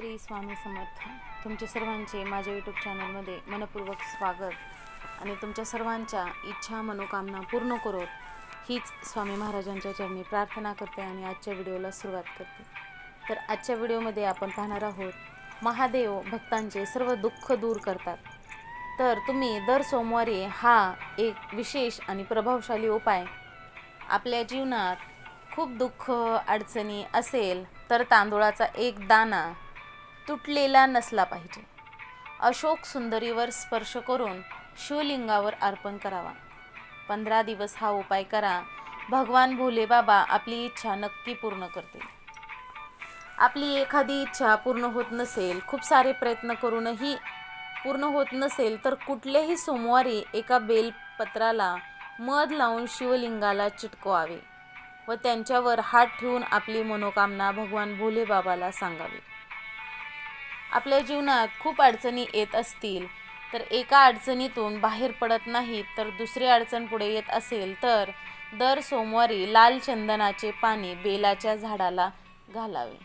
श्री स्वामी समर्थ. तुमच्या सर्वांचे माझ्या यूट्यूब चॅनलमध्ये मनपूर्वक स्वागत. आणि तुमच्या सर्वांच्या इच्छा मनोकामना पूर्ण करोत. हीच स्वामी महाराजांच्या चरणी प्रार्थना करते आणि आजच्या व्हिडिओला सुरुवात करते. तर आजच्या व्हिडिओमध्ये आपण पाहणार आहोत महादेव भक्तांचे सर्व दुःख दूर करतात. तर तुम्ही दर सोमवारी हा एक विशेष आणि प्रभावशाली उपाय आपल्या जीवनात खूप दुःख अडचणी असेल तर तांदूळाचा एक दाणा तुटलेला नसला पाहिजे. अशोक सुंदरीवर स्पर्श करून शिवलिंगावर अर्पण करावा. पंधरा दिवस हा उपाय करा. भगवान भोले बाबा आपली इच्छा नक्की पूर्ण करतील. आपली एखादी इच्छा पूर्ण होत नसेल खूप सारे प्रयत्न करूनही पूर्ण होत नसेल तर कुठल्याही सोमवारी एका बेलपत्राला मध लावून शिवलिंगाला चिटकवावे व त्यांच्यावर हात ठेवून आपली मनोकामना भगवान भोले बाबाला सांगावी. आपल्या जीवनात खूप अडचणी येत असतील तर एका अडचणीतून बाहेर पडत नाहीत तर दुसरी अडचण पुढे येत असेल तर दर सोमवारी लाल चंदनाचे पाणी बेलाच्या झाडाला घालावे.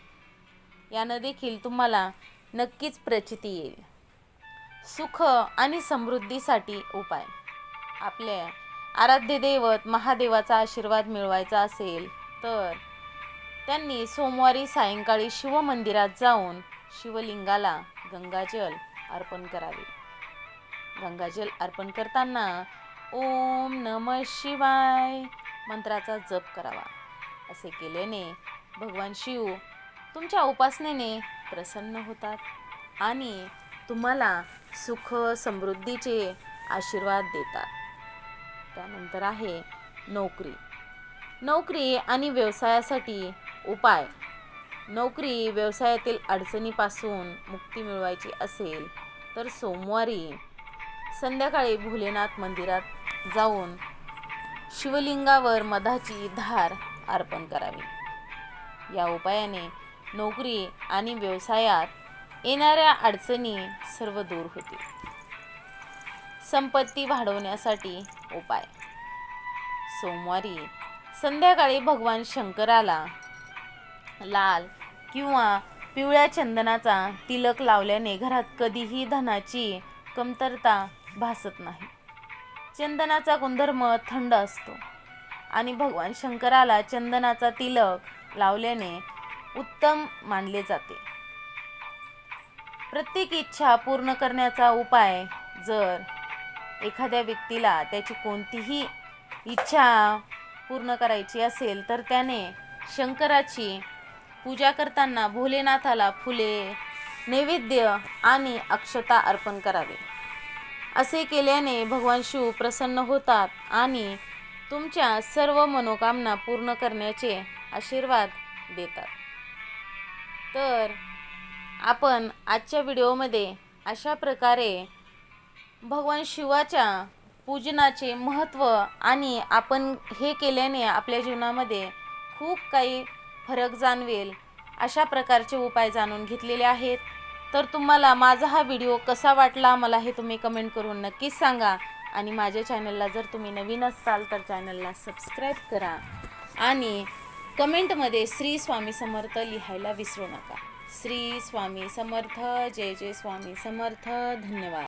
यानं देखील तुम्हाला नक्कीच प्रचिती येईल. सुख आणि समृद्धीसाठी उपाय. आपल्या आराध्य दैवत महादेवाचा आशीर्वाद मिळवायचा असेल तर त्यांनी सोमवारी सायंकाळी शिवमंदिरात जाऊन शिवलिंगाला गंगाजल अर्पण करावे. गंगाजल अर्पण करताना ओम नम शिवाय मंत्राचा जप करावा. असे केल्याने भगवान शिव तुमच्या उपासनेने प्रसन्न होतात आणि तुम्हाला सुख समृद्धीचे आशीर्वाद देतात. त्यानंतर आहे नोकरी. नोकरी आणि व्यवसायासाठी उपाय नोकरी व्यवसायातील अडचणीपासून मुक्ती मिळवायची असेल तर सोमवारी संध्याकाळी भोलेनाथ मंदिरात जाऊन शिवलिंगावर मधाची धार अर्पण करावी. या उपायाने नोकरी आणि व्यवसायात येणाऱ्या अडचणी सर्व दूर होतील. संपत्ती वाढवण्यासाठी उपाय. सोमवारी संध्याकाळी भगवान शंकराला लाल किंवा पिवळ्या चंदनाचा तिलक लावल्याने घरात कधीही धनाची कमतरता भासत नाही. चंदनाचा गुणधर्म थंड असतो आणि भगवान शंकराला चंदनाचा तिलक लावल्याने उत्तम मानले जाते. प्रत्येक इच्छा पूर्ण करण्याचा उपाय जर एखाद्या व्यक्तीला त्याची कोणतीही इच्छा पूर्ण करायची असेल तर त्याने शंकराची पूजा करताना भोलेनाथाला फुले नैवेद्य आणि अक्षता अर्पण करावे. असे केल्याने भगवान शिव प्रसन्न होतात आणि तुमच्या सर्व मनोकामना पूर्ण करण्याचे आशीर्वाद देतात. तर आपण आजच्या व्हिडिओमध्ये अशा प्रकारे भगवान शिवाच्या पूजनाचे महत्त्व आणि आपण हे केल्याने आपल्या जीवनामध्ये खूप काही फरक जाणवेल. अशा प्रकारचे उपाय जाणून घेतलेले आहेत. तर तुम्हाला माझा हा व्हिडिओ कसा वाटला मला हे तुम्ही कमेंट करून नक्कीच सांगा. आणि माझ्या चॅनलला जर तुम्ही नवीन असाल तर चॅनलला सबस्क्राईब करा. आणि कमेंटमध्ये श्री स्वामी समर्थ लिहायला विसरू नका. श्री स्वामी समर्थ जय जय स्वामी समर्थ धन्यवाद.